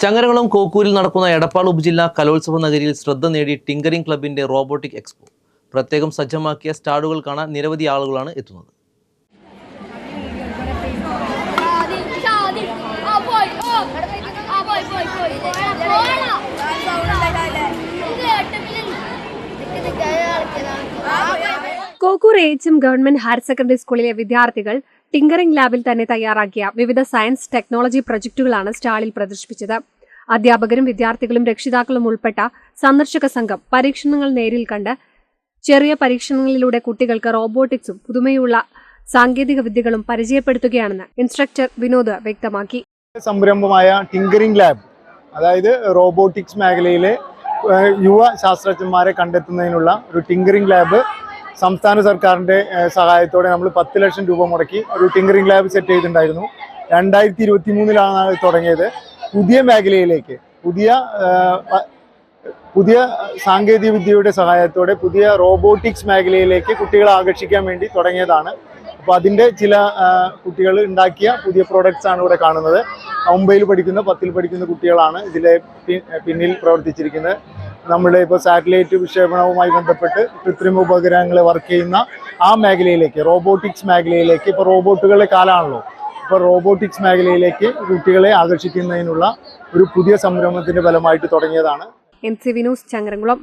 ചങ്ങരകുളം കോക്കൂരിൽ നടക്കുന്ന എടപ്പാൾ ഉപജില്ലാ കലോത്സവ നഗരിയിൽ ശ്രദ്ധ നേടി ടിങ്കറിംഗ് ക്ലബിന്റെ റോബോട്ടിക് എക്സ്പോ. പ്രത്യേകം സജ്ജമാക്കിയ സ്റ്റാളുകൾ കാണാൻ നിരവധി ആളുകളാണ് എത്തുന്നത്. Kokkur H M government higher secondary സ്കൂളിലെ വിദ്യാർത്ഥികൾ ടിങ്കറിംഗ് ലാബിൽ തന്നെ തയ്യാറാക്കിയ വിവിധ സയൻസ് ടെക്നോളജി പ്രൊജക്ടുകളാണ് സ്റ്റാളിൽ പ്രദർശിപ്പിച്ചത്. അധ്യാപകരും വിദ്യാർത്ഥികളും രക്ഷിതാക്കളും ഉൾപ്പെട്ട സന്ദർശക സംഘം പരീക്ഷണങ്ങൾ നേരിൽ കണ്ട് ചെറിയ പരീക്ഷണങ്ങളിലൂടെ കുട്ടികൾക്ക് റോബോട്ടിക്സും പുതുമയുള്ള സാങ്കേതിക വിദ്യകളും പരിചയപ്പെടുത്തുകയാണെന്ന് ഇൻസ്ട്രക്ടർ വിനോദ് വ്യക്തമാക്കി. സംരംഭമായ ടിങ്കറിംഗ് ലാബ് അതായത് റോബോട്ടിക്സ് മേഖലയിലെ യുവ ശാസ്ത്രജ്ഞന്മാരെ കണ്ടെത്തുന്നതിനുള്ള ഒരു ടിങ്കറിംഗ് ലാബ് സംസ്ഥാന സർക്കാരിന്റെ സഹായത്തോടെ നമ്മൾ പത്ത് ലക്ഷം രൂപ മുടക്കി ഒരു ടിങ്കറിംഗ് ലാബ് സെറ്റ് ചെയ്തിട്ടുണ്ടായിരുന്നു. രണ്ടായിരത്തി ഇരുപത്തി മൂന്നിലാണ് തുടങ്ങിയത്. പുതിയ മേഖലയിലേക്ക് പുതിയ പുതിയ സാങ്കേതിക വിദ്യയുടെ സഹായത്തോടെ പുതിയ റോബോട്ടിക്സ് മേഖലയിലേക്ക് കുട്ടികളെ ആകർഷിക്കാൻ വേണ്ടി തുടങ്ങിയതാണ്. അപ്പോൾ അതിന്റെ ചില കുട്ടികൾ ഉണ്ടാക്കിയ പുതിയ പ്രോഡക്റ്റ്സ് ആണ് ഇവിടെ കാണുന്നത്. ഒമ്പതിൽ പഠിക്കുന്ന പത്തിൽ പഠിക്കുന്ന കുട്ടികളാണ് ഇതിലെ പിന്നിൽ പ്രവർത്തിച്ചിരിക്കുന്നത്. നമ്മുടെ ഇപ്പോൾ സാറ്റലൈറ്റ് വിക്ഷേപണവുമായി ബന്ധപ്പെട്ട് കൃത്രിമ ഉപഗ്രഹങ്ങൾ വർക്ക് ചെയ്യുന്ന ആ മേഖലയിലേക്ക് റോബോട്ടിക്സ് മേഖലയിലേക്ക് ഇപ്പോൾ റോബോട്ടുകളുടെ കാലമാണല്ലോ ഇപ്പോൾ റോബോട്ടിക്സ് മേഖലയിലേക്ക് കുട്ടികളെ ആകർഷിക്കുന്നതിനുള്ള ഒരു പുതിയ സംരംഭത്തിന്റെ ഫലമായിട്ട് തുടങ്ങിയതാണ്. N C Vinus Changaramkulam.